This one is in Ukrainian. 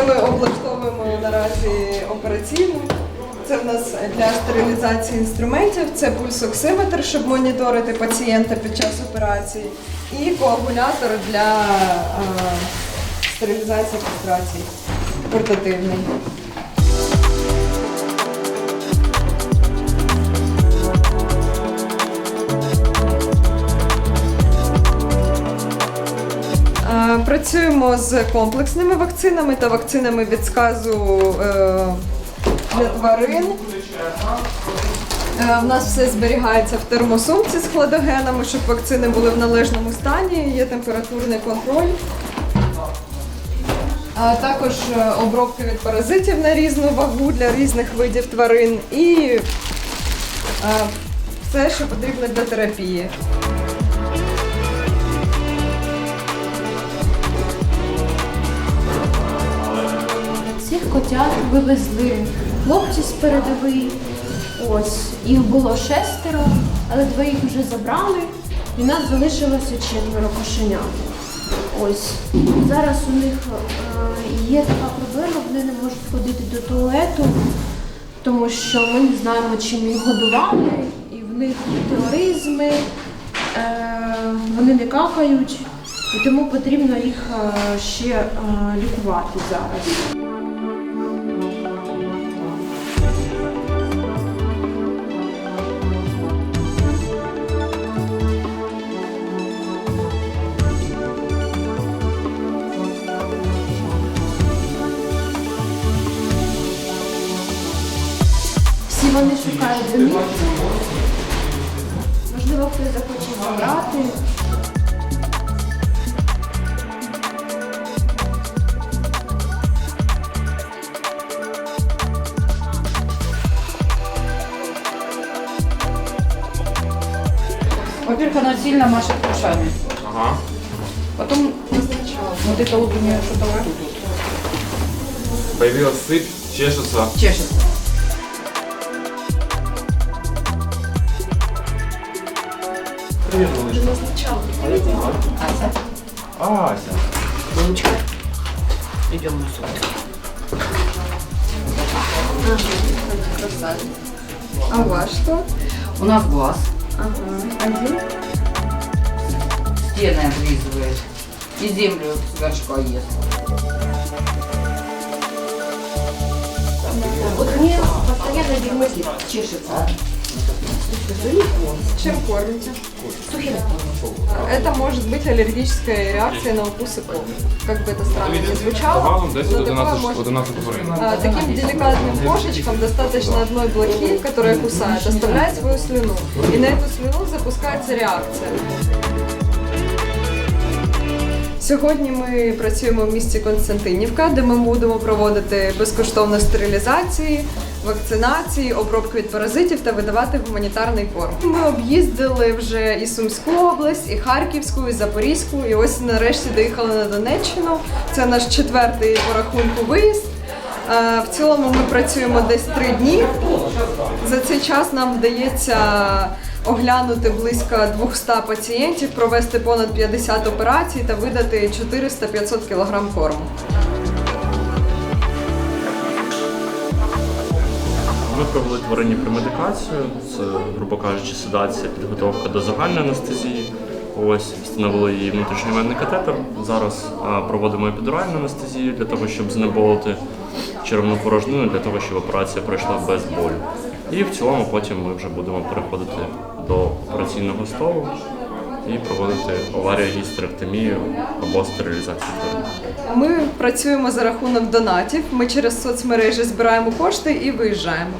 Це ми облаштовуємо наразі операційну. Це в нас для стерилізації інструментів, це пульсоксиметр, щоб моніторити пацієнта під час операції, і коагулятор для е, стерилізації кастрації портативний. Працюємо з комплексними вакцинами та вакцинами від сказу е, для тварин. Е, У нас все зберігається в термосумці з хладогенами, щоб вакцини були в належному стані, є температурний контроль. А також е, обробки від паразитів на різну вагу для різних видів тварин і е, все, що потрібно для терапії. Котят вивезли хлопці з передової. Ось їх було шестеро, але двоїх вже забрали, і в нас залишилося четверо кошенят. Ось зараз у них е, є така проблема, вони не можуть ходити до туалету, тому що ми не знаємо, чим їх годували, і в них метеоризми, е, вони не какають, і тому потрібно їх е, ще е, лікувати зараз. вони шукають домівку. Можливо, хтось захоче забрати. Во-первых, она сильно машет ушами. Ага. Потом вот это вот у нее что-то вот тут вот Появилась сыпь, чешется. чешется. Привет, малышка. Ася, Ася. Лучка. Идем на суд. А у вас что? У нас глаз. Ага. Один? Стены облизывает. И землю с горшка ест. Вот мне постоянно дерьмоки чешется. Чем кормите? Это может быть аллергическая реакция на укусы кошек. Как бы это странно ни звучало, Загалом но 10 такое 11, может 11 тварин. А, Таким деликатным кошечкам достаточно одной блохи, которая кусает, оставляет свою слюну. И на эту слюну запускается реакція. Сьогодні ми працюємо в місті Константинівка, де ми будемо проводити безкоштовно стерилізації, вакцинації, обробки від паразитів та видавати гуманітарний корм. Ми об'їздили вже і Сумську область, і Харківську, і Запорізьку, і ось нарешті доїхали на Донеччину. Це наш четвертий по рахунку виїзд. Е, В цілому ми працюємо десь три дні. За цей час нам вдається оглянути близько 200 пацієнтів, провести понад 50 операцій та видати 400-500 кг корму. Ми провели тварині премедикацію, це, грубо кажучи, седація, підготовка до загальної анестезії. Ось встановили її внутрішньовенний катетер. Зараз проводимо епідуральну анестезію для того, щоб знеболити червну порожнину, для того, щоб операція пройшла без болю. І в цілому потім ми вже будемо переходити до операційного столу і проводити оваріогістеректомію або стерилізацію. Ми працюємо за рахунок донатів. Ми через соцмережі збираємо кошти і виїжджаємо.